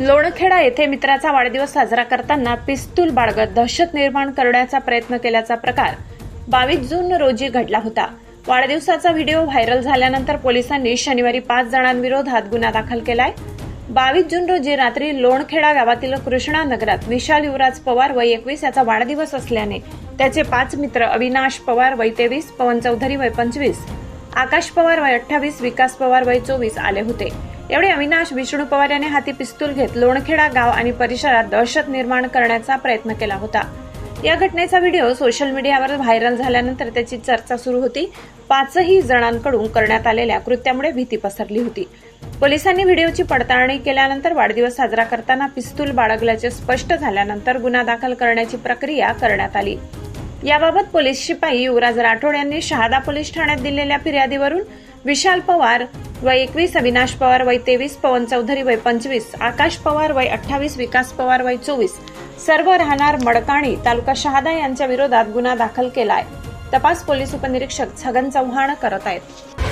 लोणखेडा येथे मित्राचा वाढदिवस साजरा करताना पिस्तूल बाळगत दहशत निर्माण करण्याचा प्रयत्न केल्याचा प्रकार बावीस जून रोजी घडला होता. वाढदिवसाचा व्हिडिओ व्हायरल झाल्यानंतर पोलिसांनी शनिवारी पाच जणांविरोधात गुन्हा दाखल केलाय. बावीस जून रोजी रात्री लोणखेडा गावातील कृष्णा नगरात विशाल युवराज पवार वय एकवीस याचा वाढदिवस असल्याने त्याचे पाच मित्र अविनाश पवार वय तेवीस पवन चौधरी वय पंचवीस आकाश पवार वय अठ्ठावीस विकास पवार वय चोवीस आले होते. एवढे अविनाश विष्णू पवार याने हाती पिस्तूल घेत लोणखेडा गाव आणि परिसरात दहशत निर्माण करण्याचा प्रयत्न केला होता. या घटनेचा व्हिडिओ सोशल मीडियावर व्हायरल झाल्यानंतर त्याची चर्चा सुरू होती. पाचही जणांकडून करण्यात आलेल्या कृत्यामुळे भीती पसरली होती. पोलिसांनी व्हिडिओची पडताळणी केल्यानंतर वाढदिवस साजरा करताना पिस्तूल बाळगल्याचे स्पष्ट झाल्यानंतर गुन्हा दाखल करण्याची प्रक्रिया करण्यात आली. याबाबत पोलीस शिपाई युवराज राठोड यांनी शहादा पोलीस ठाण्यात दिलेल्या फिर्यादीवरून विशाल पवार वय एकवीस अविनाश पवार वय तेवीस पवन चौधरी वय पंचवीस आकाश पवार वय अठ्ठावीस विकास पवार वय चोवीस. सर्व राहणार मडकाणी तालुका शहादा यांच्या विरोधात गुन्हा दाखल केलाय. तपास पोलीस उपनिरीक्षक छगन चव्हाण करत आहेत.